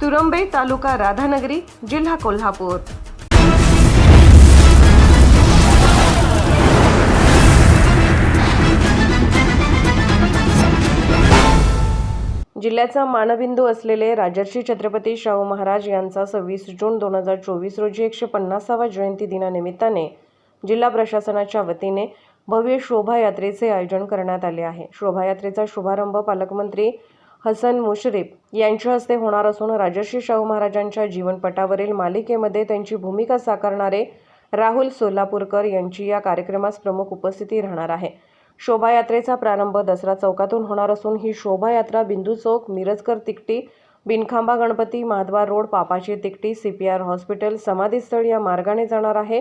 तुरंबे तालुका राधानगरी जिल्हा कोल्हापूर. जिल्ह्याचा मानबिंदू असलेले राजर्षी छत्रपती शाहू महाराज यांचा सव्वीस जून दोन हजार चोवीस रोजी एकशे पन्नासावा जयंती दिनानिमित्ताने जिल्हा प्रशासनाच्या वतीने भव्य शोभायात्रेचे आयोजन करण्यात आले आहे. शोभायात्रेचा शुभारंभ पालकमंत्री हसन मुश्रीफ यांच्या हस्ते होणार असून राजर्षी शाहू महाराजांच्या जीवनपटावरील मालिकेमध्ये त्यांची भूमिका साकारणारे राहुल सोलापूरकर यांची या कार्यक्रमास प्रमुख उपस्थिती राहणार आहे. शोभायात्रेचा प्रारंभ दसरा चौकातून होणार असून ही शोभायात्रा Bindu Chowk Mirajkar Tikti Binkhamba Ganpati Mahadwar road Papachi Tikti C P R hospital समाधीस्थळ या मार्गाने जाणार आहे.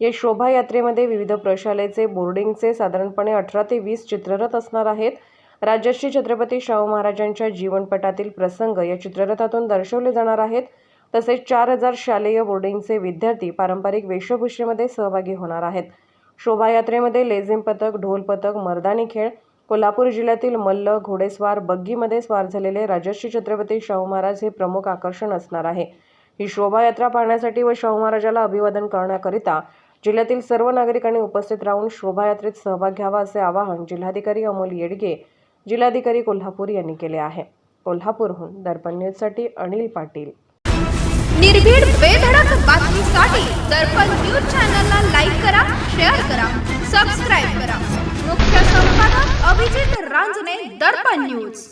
या शोभायात्रेमध्ये विविध प्रशालेचे बोर्डिंगचे साधारणपणे अठरा ते वीस चित्ररथ असणार आहेत. राजश्री छत्रपती शाहू महाराजांच्या जीवनपटातील प्रसंग या चित्ररथातून दर्शवले जाणार आहेत. तसेच चार हजार शालेय बोर्डिंगचे विद्यार्थी पारंपरिक वेशभूषेमध्ये सहभागी होणार आहेत. शोभायात्रेमध्ये लेझिम पथक ढोल पथक मर्दानी खेळ कोल्हापूर जिल्ह्यातील मल्ल घोडेस्वार बग्गीमध्ये स्वार झालेले राजश्री छत्रपती शाहू महाराज हे प्रमुख आकर्षण असणार आहे. ही शोभायात्रा पाहण्यासाठी व शाहू महाराजाला अभिवादन करण्याकरिता जिल्ह्यातील सर्व नागरिकांनी उपस्थित राहून शोभायात्रेत सहभाग घ्यावा असे आवाहन जिल्हाधिकारी अमोल येडगे जिल्हाधिकारी कोल्हापूर यांनी केले आहे. कोल्हापूरहून दर्पण न्यूजसाठी अनिल पाटील. निर्भीड बेधडक बातमीसाठी दर्पण न्यूज चॅनलला लाईक करा शेअर करा सबस्क्राईब करा. मुख्य संपादक अभिजित रांजने दर्पण न्यूज.